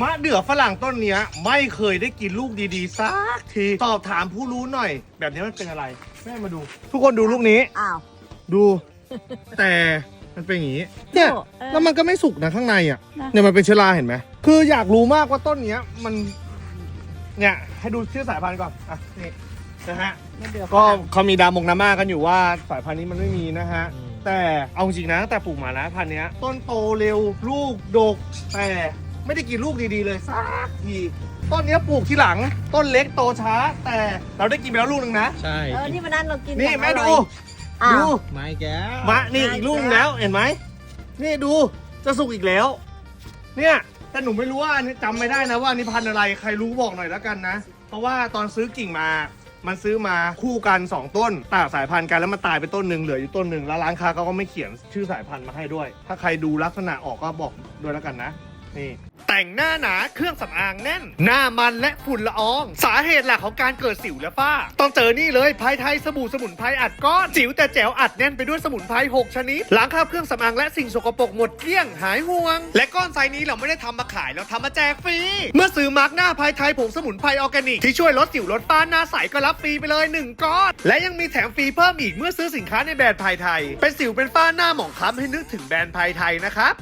มะเดื่อฝรั่งต้นเนี้ย ไม่เคยได้กินลูกดีๆสักทีสอบถามผู้รู้หน่อย แบบนี้มันเป็นอะไร แม่มาดู ทุกคนดูลูกนี้ อ้าว ดู แต่มันเป็นอย่างนี้เนี่ยโอ้เออแล้วมันก็ไม่สุกนะข้างในอะนะ เนี่ยมันเป็นเชื้อราเห็นไหมคืออยากรู้มากว่าต้นเนี้ย มัน เนี่ย ให้ดูชื่อสายพันธุ์ก่อนอะนี่นะฮะไม่เดือดก็ฝรั่งเขามีดามงนาม่ากันอยู่ว่าสายพันธุ์นี้มันไม่มีนะฮะ แต่เอาจริงนะตั้งแต่ปลูกมานะพันธุ์เนี้ย ต้นโตเร็วลูกดกแต่ ไม่ได้กินลูกดีๆเลยสักทีต้นเนี้ยปลูกทีหลัง ต้นเล็กโตช้า แต่เราได้กินไปแล้วลูกหนึ่งนะ ใช่เออที่วันนั้นเรากินนี่อย่างแม่อร่ดูอยอ้าดูวไม้แก้วมะนี่อีกลูกหนึ่งแล้วเห็นไหมนี่ดูจะสุกอีกแล้ว เนี่ยแต่หนูไม่รู้ว่าอันนี้จำไม่ได้นะว่าอันนี้พันธุ์อะไรใครรู้บอกหน่อยแล้วกันนะ เพราะว่าตอนซื้อกิ่งมา มันซื้อมาคู่กัน 2 ต้นต่างสายพันธุ์กันแล้วมันตายไปต้นหนึ่งเหลืออยู่ต้นหนึ่งแล้วร้านค้าเขาก็ไม่เขียนชื่อสายพันธุ์มาให้ด้วย ถ้าใครดูลักษณะออกก็บอกด้วยแล้วกันนะ นี่ แต่งหน้าหนาเครื่องสำอางแน่น หน้ามันและฝุ่นละออง สาเหตุหลักของการเกิดสิวและฝ้า ต้องเจอนี่เลยภายไทยสบู่สมุนไพรอัดก้อนจิ๋วแต่แจ๋วอัดแน่นไปด้วยสมุนไพร6ชนิดล้างคราบเครื่องสำอางและสิ่งสกปรกหมดเกลี้ยงหายห่วง และก้อนไซนี้เราไม่ได้ทำมาขายเราทำมาแจกฟรีเมื่อซื้อมาร์กหน้าภายไทยผงสมุนไพรออร์แกนิกที่ช่วยลดสิวลดฝ้าหน้าใสก็รับฟรีไปเลยหนึ่งก้อน และยังมีแถมฟรีเพิ่มอีกเมื่อซื้อสินค้าในแบรนด์ภายไทย เป็นสิวเป็นฝ้าหน้าหมองคล้ำให้นึกถึงแบรนด์ภายไทยนะครับ